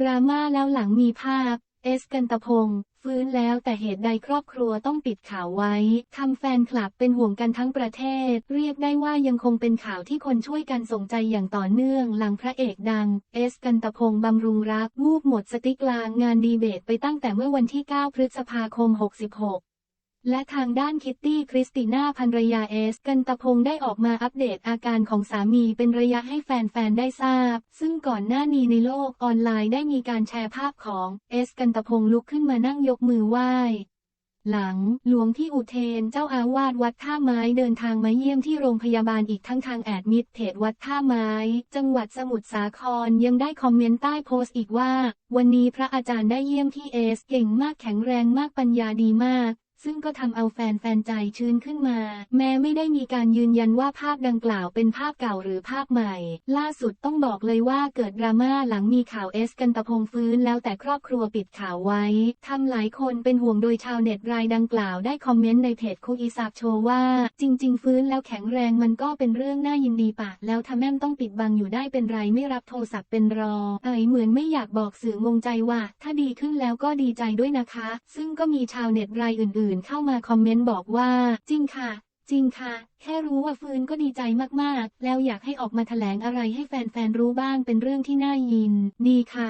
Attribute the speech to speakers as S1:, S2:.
S1: ดราม่าแล้วหลังมีภาพ เอสกันตพงศ์ฟื้นแล้วแต่เหตุใดครอบครัวต้องปิดข่าวไว้ทำแฟนคลับเป็นห่วงกันทั้งประเทศ เรียกได้ว่ายังคงเป็นข่าวที่คนช่วยกันส่งใจอย่างต่อเนื่อง หลังพระเอกดัง เอสกันตพงศ์บำรุงรักมูบหมดสติกลางงานดีเบตไปตั้งแต่เมื่อวันที่ 9 พฤษภาคม 66 และทางด้านคิตตี้คริสติน่าภรรยาเอส กันตะพงได้ออกมาอัปเดตอาการของสามีเป็นระยะให้แฟน ๆ ได้ทราบ ซึ่งก่อนหน้านี้ในโลกออนไลน์ได้มีการแชร์ภาพของเอส กันตะพงลุกขึ้นมานั่งยกมือไหว้ หลังหลวงพี่อุเทนเจ้าอาวาสวัดท่าไม้เดินทางมาเยี่ยมที่โรงพยาบาลอีกทั้งทางแอดมิดเพจวัดท่าไม้ จังหวัดสมุทรสาครยังได้คอมเมนต์ใต้โพสต์อีกว่า วันนี้พระอาจารย์ได้เยี่ยมพี่เอส เก่งมากแข็งแรงมากปัญญาดีมาก ซึ่งก็ทำเอาแฟนๆใจชื้นขึ้นมา แม้ไม่ได้มีการยืนยันว่าภาพดังกล่าวเป็นภาพเก่าหรือภาพใหม่ ล่าสุดต้องบอกเลยว่าเกิดดราม่าหลังมีข่าวเอสกันตะพงฟื้นแล้วแต่ครอบครัวปิดข่าวไว้ทำหลายคนเป็นห่วงโดยชาวเน็ตรายดังกล่าวได้คอมเมนต์ในเพจคุกอีสากโชว์ว่า จริง ๆ ฟื้นแล้วแข็งแรงมันก็เป็นเรื่องน่ายินดีปะแล้วทำแม่มต้องปิดบังอยู่ได้เป็นไรไม่รับโทรศัพท์เป็นรอเอ๋ยเหมือนไม่อยากบอกสื่องงใจว่า ถ้าดีขึ้นแล้วก็ดีใจด้วยนะคะ ซึ่งก็มีชาวเน็ตรายอื่นนเข้ามาคอมเมนต์บอกว่า จริงค่ะ จริงค่ะ แค่รู้ว่าฟื้นก็ดีใจมากๆ แล้วอยากให้ออกมาแถลงอะไรให้แฟนๆรู้บ้างเป็นเรื่องที่น่ายินดีค่ะ